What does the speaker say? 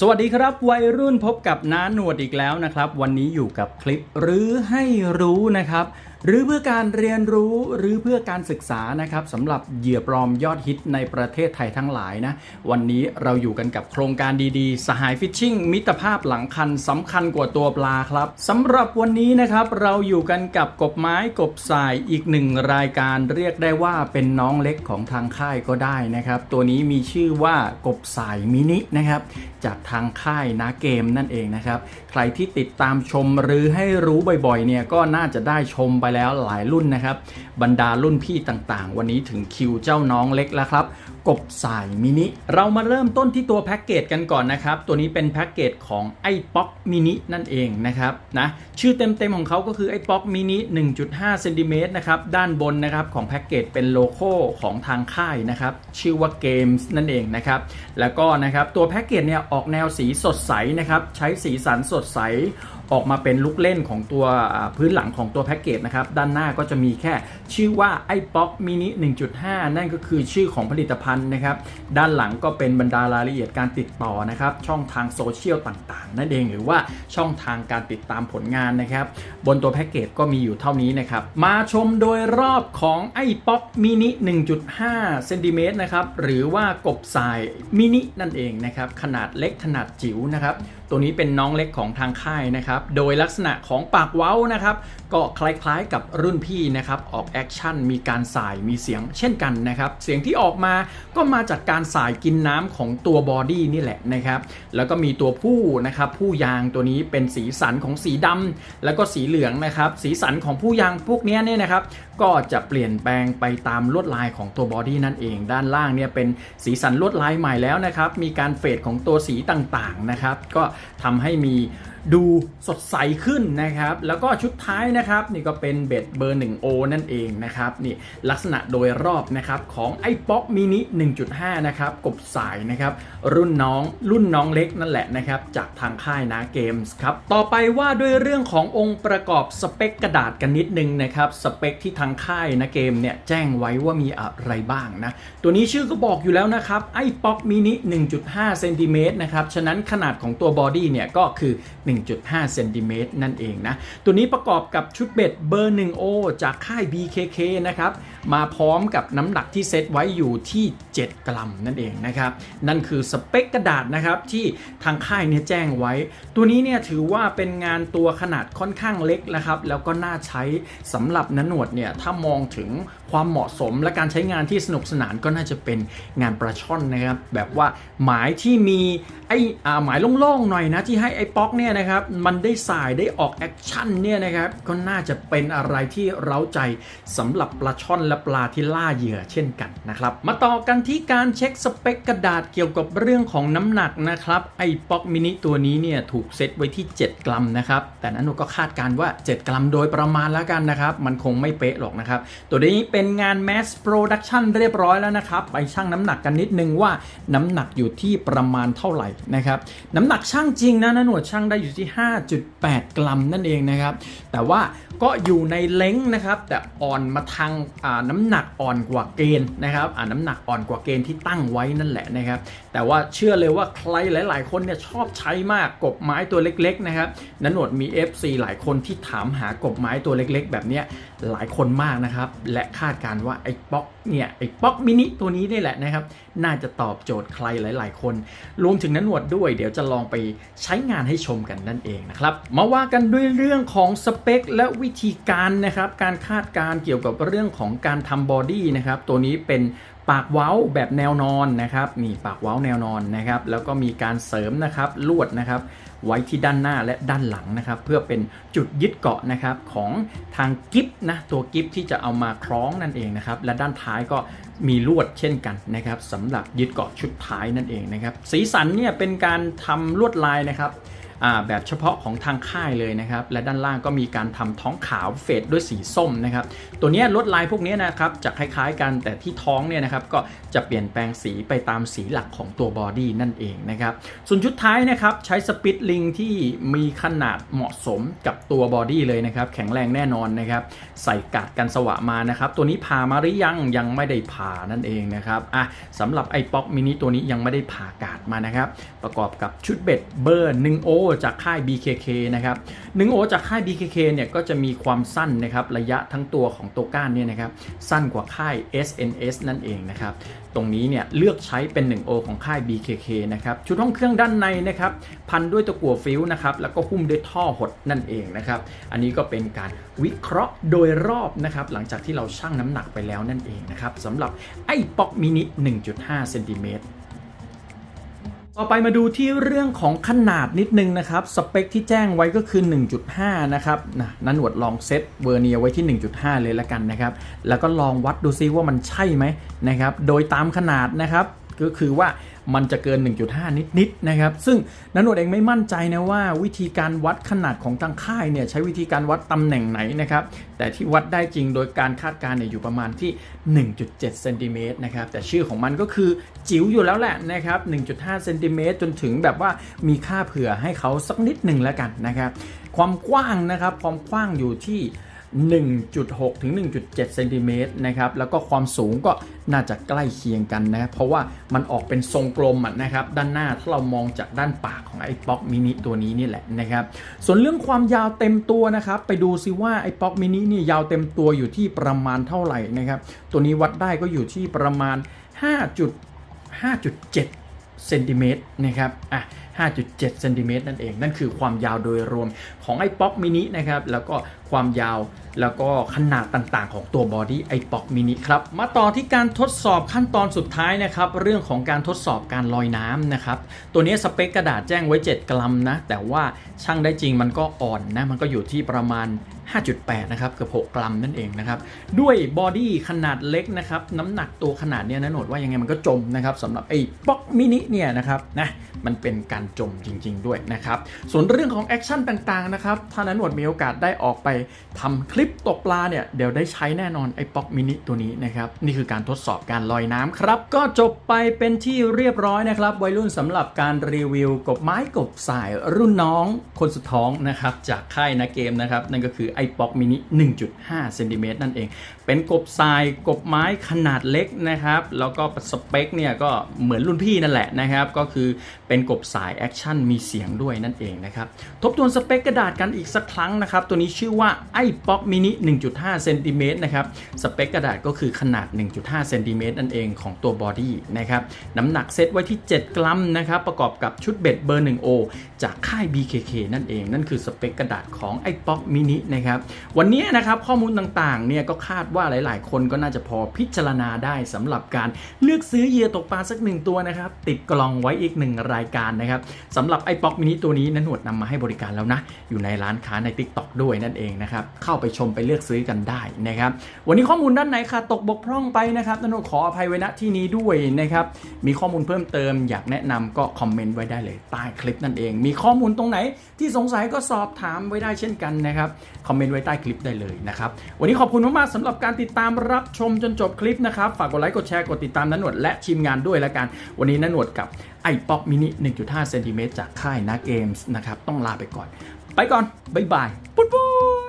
สวัสดีครับวัยรุ่นพบกับน้าหนวดอีกแล้วนะครับ วันนี้อยู่กับคลิปหรือให้รู้นะครับ หรือเพื่อการเรียนรู้หรือเพื่อการศึกษานะครับสำหรับเหยื่อปลอมยอดฮิตในประเทศไทยทั้งหลายนะวันนี้เราอยู่กันกับโครงการดีๆ สหายฟิชชิ่งมิตรภาพหลังคันสำคัญกว่าตัวปลาครับสำหรับวันนี้นะครับเราอยู่กันกับกบไม้กบสายอีกหนึ่งรายการเรียกได้ว่าเป็นน้องเล็กของทางค่ายก็ได้นะครับ ตัวนี้มีชื่อว่ากบสายมินินะครับจากทางค่ายนาเกมนั่นเองนะครับใครที่ติดตามชมหรือให้รู้บ่อยๆเนี่ยก็น่าจะได้ชมไปแล้วหลายรุ่นนะครับ บรรดารุ่นพี่ต่างๆ วันนี้ถึงคิวเจ้าน้องเล็กแล้วครับกบสายมินิ เรามาเริ่มต้นที่ตัวแพ็กเกจกันก่อนนะครับ ตัวนี้เป็นแพ็กเกจของไอ้ป๊อกมินินั่นเองนะครับนะชื่อเต็มๆของเขาก็คือไอ้ป๊อกมินิ 1.5เซนติเมตรนะครับด้านบนนะครับของแพ็กเกจเป็นโลโก้ของทางค่ายนะครับชื่อว่าเกมส์นั่นเองนะครับแล้วก็นะครับตัวแพ็กเกจเนี่ยออกแนวสีสดใสนะครับใช้สีสันสดใสออกมาเป็นลูกเล่นของตัวพื้นหลังของตัวแพ็กเกจนะครับด้านหน้าก็จะมีแค่ชื่อว่าไอ้ป๊อกมินิ 1.5 นั่นก็คือชื่อของผลิตภัณฑ์นะครับ ด้านหลังก็เป็นบรรดารายละเอียดการติดต่อนะครับ ช่องทางโซเชียลต่างๆ นั่นเองหรือว่าช่องทางการติดตามผลงานนะครับ บนตัวแพ็กเกจก็มีอยู่เท่านี้นะครับ มาชมโดยรอบของไอ้ป๊อกมินิ 1.5 เซนติเมตรนะครับ หรือว่ากบสายมินินั่นเองนะครับ ขนาดเล็กขนาดจิ๋วนะครับ ตัวนี้เป็นน้องเล็กของทางค่ายนะครับ โดยลักษณะของปากเว้านะครับ ก็คล้ายๆกับรุ่นพี่นะครับ ออกแอคชั่นมีการสายมีเสียงเช่นกันนะครับ เสียงที่ออกมาก็มาจากการสายกินน้ำของตัวบอดี้นี่แหละนะครับ แล้วก็มีตัวผู้นะครับ ผู้ยางตัวนี้เป็นสีสันของสีดำแล้วก็สีเหลืองนะครับ สีสันของผู้ยางพวกเนี้ยเนี่ยนะครับ ก็จะเปลี่ยนแปลงไปตามลวดลายของตัวบอดี้นั่นเอง ด้านล่างเนี่ยเป็นสีสันลวดลายใหม่แล้วนะครับ มีการเฟดของตัวสีต่างๆนะครับ ก็ทำให้มี ดูสดใสขึ้นนะครับ แล้วก็ชุดท้ายนะครับนี่ก็เป็นเบ็ดเบอร์ 1O นั่นเองนะครับนี่ลักษณะโดยรอบนะครับของไอ้ป๊อกมินิ 1.5 นะครับกบสายนะครับรุ่นน้องรุ่นน้องเล็กนั่นแหละนะครับจากทางค่ายนาเกมส์ครับต่อไปว่าด้วยเรื่องขององค์ประกอบสเปคกระดาษกันนิดนึงนะครับสเปคที่ทางค่ายนาเกมเนี่ยแจ้งไว้ว่ามีอะไรบ้างนะตัวนี้ชื่อก็บอกอยู่แล้วนะครับไอ้ป๊อกมินิ 1.5 เซนติเมตรนะครับฉะนั้นขนาดของตัวบอดี้เนี่ยก็คือ1.5 เซนติเมตรนั่นเองนะ ตัวนี้ประกอบกับชุดเบ็ดเบอร์ 1O จากค่าย BKK นะครับมาพร้อมกับน้ำหนักที่เซตไว้อยู่ที่ 7 กรัมนั่นเองนะครับ นั่นคือสเปคกระดาษนะครับที่ทางค่ายเนี่ยแจ้งไว้ ตัวนี้เนี่ยถือว่าเป็นงานตัวขนาดค่อนข้างเล็กนะครับ แล้วก็น่าใช้สำหรับนหนวดเนี่ยถ้ามองถึงความเหมาะสมและการใช้งานที่สนุกสนานก็น่าจะเป็นงานปลาช่อนนะครับ แบบว่าหมายที่มีไอ้อ่าหมายโล่งๆหน่อยนะที่ให้ไอ้ป๊อกเนี่ยนะครับมันได้สายได้ออกแอคชั่นเนี่ยนะครับก็น่าจะเป็นอะไรที่เร้าใจสำหรับปลาช่อนและปลาที่ล่าเหยื่อเช่นกันนะครับ มาต่อกันที่การเช็คสเปคกระดาษเกี่ยวกับเรื่องของน้ำหนักนะครับไอ้ป๊อกมินิตัวนี้เนี่ยถูกเซตไว้ที่ 7 กรัมนะครับแต่นั้นหนูก็คาดการณ์ว่า 7 กรัมโดยประมาณแล้วกันนะครับมันคงไม่เป๊ะหรอกนะครับตัวนี้เป็นงาน mass production เรียบร้อยแล้วนะครับไปชั่งน้ำหนักกันนิดนึงว่าน้ำหนักอยู่ที่ประมาณเท่าไหร่นะครับน้ำหนักช่างจริงนะนหนวดช่างได้อยู่ที่ 5.8 กรัมนั่นเองนะครับแต่ว่าก็อยู่ในเล้งนะครับแต่อ่อนมาทางน้ำหนักอ่อนกว่าเกณฑ์นะครับอ่าน้ำหนักอ่อนกว่าเกณฑ์ที่ตั้งไว้นั่นแหละนะครับ แต่ว่าเชื่อเลยว่าใครหลาย ๆ คนเนี่ยชอบใช้มากกบไม้ตัวเล็ก ๆ นะครับนันหนวดมี FC หลายคนที่ถามหากบไม้ตัวเล็ก ๆ แบบเนี้ย หลายคนมากนะครับ และคาดการว่าไอ้ป๊อกเนี่ยไอ้ป๊อกมินิตัวนี้นี่แหละนะครับ น่าจะตอบโจทย์ใครหลาย ๆ คน รวมถึงนันหนวดด้วย เดี๋ยวจะลองไปใช้งานให้ชมกันนั่นเองนะครับ มาว่ากันด้วยเรื่องของสเปค และวิธีการนะครับ การคาดการเกี่ยวกับเรื่องของการทำบอดี้นะครับ ตัวนี้เป็น ปากเว้าแบบแนวนอนนะครับนี่ปากเว้าแนวนอนนะครับ แล้วก็มีการเสริมนะครับลวดนะครับ ไว้ที่ด้านหน้าและด้านหลังนะครับ เพื่อเป็นจุดยึดเกาะนะครับของทางกิฟนะตัวกิฟที่จะเอามาคล้องนั่นเองนะครับ และด้านท้ายก็มีลวดเช่นกันนะครับสำหรับยึดเกาะชุดท้ายนั่นเองนะครับ สีสันเนี่ยเป็นการทำลวดลายนะครับ แบบเฉพาะของทางค่ายเลยนะครับ และด้านล่างก็มีการทำท้องขาวเฟดด้วยสีส้มนะครับ ตัวนี้ลวดลายพวกนี้นะครับจะคล้ายๆกันแต่ที่ท้องเนี่ยนะครับก็จะเปลี่ยนแปลงสีไปตามสีหลักของตัวบอดี้นั่นเองนะครับส่วนชุดท้ายนะครับใช้สปิตลิงที่มีขนาดเหมาะสมกับตัวบอดี้เลยนะครับ แข็งแรงแน่นอนนะครับใส่กาดกันสวะมานะครับ ตัวนี้ผ่ามาหรือยังยังไม่ได้ผ่านั่นเองนะครับอะสำหรับไอป๊อกมินิตัวนี้ยังไม่ได้ผ่ากาดมานะครับ ประกอบกับชุดเบ็ดเบอร์ 1O จากค่าย BKK นะครับ 1O จากค่าย BKK เนี่ยก็จะมีความสั้นนะครับระยะทั้งตัวของตัวก้านเนี่ยนะครับสั้นกว่าค่าย SNS นั่นเองนะครับตรงนี้เนี่ยเลือกใช้เป็น 1O ของค่าย BKK นะครับชุดห้องเครื่องด้านในนะครับพันด้วยตะกั่วฟิวนะครับแล้วก็หุ้มด้วยท่อหดนั่นเองนะครับอันนี้ก็เป็นการวิเคราะห์โดยรอบนะครับหลังจากที่เราชั่งน้ำหนักไปแล้วนั่นเองนะครับสำหรับไอ้ป๊อกมินิ 1.5เซนติเมตร ต่อไปมาดูที่เรื่องของขนาดนิดนึงนะครับ สเปคที่แจ้งไว้ก็คือ 1.5 นะครับนะนันหนวดลองเซตเวอร์เนียไว้ที่ 1.5 เลยละกันนะครับ แล้วก็ลองวัดดูซิว่ามันใช่ไหมนะครับ โดยตามขนาดนะครับ ก็คือว่ามันจะเกิน 1.5 นิดๆนะครับ ซึ่งนันหนวดเองไม่มั่นใจนะว่าวิธีการวัดขนาดของทางค่ายเนี่ยใช้วิธีการวัดตำแหน่งไหนนะครับ แต่ที่วัดได้จริงโดยการคาดการณ์เนี่ยอยู่ประมาณที่ 1.7 เซนติเมตรนะครับ แต่ชื่อของมันก็คือจิ๋วอยู่แล้วแหละนะครับ 1.5 เซนติเมตรจนถึงแบบว่ามีค่าเผื่อให้เขาสักนิดหนึ่งแล้วกันนะครับ ความกว้างนะครับ ความกว้างอยู่ที่ 1.6 ถึง 1.7 เซนติเมตรนะครับ แล้วก็ความสูงก็น่าจะใกล้เคียงกันนะ เพราะว่ามันออกเป็นทรงกลมนะครับ ด้านหน้าถ้าเรามองจากด้านปากของไอ้ป๊อกมินิตัวนี้นี่แหละนะครับ ส่วนเรื่องความยาวเต็มตัวนะครับ ไปดูซิว่าไอ้ป๊อกมินินี่ยาวเต็มตัวอยู่ที่ประมาณเท่าไหร่นะครับ ตัวนี้วัดได้ก็อยู่ที่ประมาณ 5.5.7เซนติเมตรนะครับ อะ 5.7 เซนติเมตรนั่นเอง นั่นคือความยาวโดยรวมของไอ้ป๊อกมินินะครับ แล้วก็ ความยาว แล้วก็ขนาดต่างๆ ของตัวบอดี้ไอป๊อกมินิครับ มาต่อที่การทดสอบขั้นตอนสุดท้ายนะครับ เรื่องของการทดสอบการลอยน้ำนะครับ ตัวนี้สเปคกระดาษแจ้งไว้ 7 กรัมนะ แต่ว่าช่างได้จริงมันก็อ่อนนะ มันก็อยู่ที่ประมาณ 5.8 นะครับ เกือบ 6 กรัมนั่นเองนะครับ ด้วยบอดี้ขนาดเล็กนะครับ น้ำหนักตัวขนาดเนี้ยนะโหนดว่ายังไงมันก็จมนะครับสำหรับไอ้ป๊อกมินิเนี่ยนะครับนะ มันเป็นการจมจริง ๆ ด้วยนะครับ ส่วนเรื่องของแอคชั่นต่างๆนะครับ ถ้านั้นหนวดมีโอกาสได้ออกไปทำคลิปตกปลาเนี่ยเดี๋ยวได้ใช้แน่นอนไอ้ป๊อกมินิตัวนี้นะครับ นี่คือการทดสอบการลอยน้ำครับ ก็จบไปเป็นที่เรียบร้อยนะครับ วัยรุ่นสำหรับการรีวิวกบไม้กบสายรุ่นน้องคนสุดท้องนะครับจากค่ายนะเกมนะครับนั่นก็คือไอ้ป๊อกมินิ1.5เซนติเมตรนั่นเอง เป็นกบทรายกบไม้ขนาดเล็กนะครับ แล้วก็สเปคเนี่ยก็เหมือนรุ่นพี่นั่นแหละนะครับ ก็คือเเป็นกบสายแอคชั่นมีเสียงด้วยนั่นเองนะครับ ทบทวนสเปคกระดาษกันอีกสักครั้งนะครับ ตัวนี้ชื่อว่าไอ้ป๊อกมินิ 1.5 เซนติเมตรนะครับ สเปคกระดาษก็คือขนาด 1.5 เซนติเมตรนั่นเองของตัวบอดี้นะครับ น้ำหนักเซตไว้ที่ 7 กรัมนะครับ ประกอบกับชุดเบ็ดเบอร์ 1O จากค่าย BKK นั่นเอง นั่นคือสเปคกระดาษของไอ้ป๊อกมินินะครับ วันนี้นะครับข้อมูลต่างๆ เนี่ยก็คาดว่าหลาย ๆ คนก็น่าจะพอพิจารณาได้สำหรับการเลือกซื้อเหยื่อตกปลาสักหนึ่งตัวนะครับ ติดกล่องไว้อีกหนึ่งรายการนะครับสำหรับไอ้ป๊อกมินิตัวนี้นั้นหนวดนำมาให้บริการแล้วนะ อยู่ในร้านค้าใน Tik t o อกด้วยนั่นเองนะครับเข้าไปชมไปเลือกซื้อกันได้นะครับวันนี้ข้อมูลด้านไหนค่ะตกบกพร่องไปนะครับนันหนวดขออภัยไว้ณที่นี้ด้วยนะครับมีข้อมูลเพิ่มเติม อยากแนะนำก็คอมเมนต์ไว้ได้เลยใต้คลิปนั่นเอง มีข้อมูลตรงไหนที่สงสัยก็สอบถามไว้ได้เช่นกันนะครับคอมเมนต์ไว้ใต้คลิปได้เลยนะครับวันนี้ขอบคุณมากๆสำหรับการติดตามรับชมจนจบคลิปนะครับฝากกดไลค์กดแชร์กดติดตามนันหนวดและทีมงานด้วยล้วกัน วันนี้นันหนวดกับไอป๊อกมินิ1.5เซนติเมตรจากค่ายนาเกมส์นะครับ ต้องลาไปก่อน ไปก่อน บ๊ายบาย ปุ๊บปุ๊บ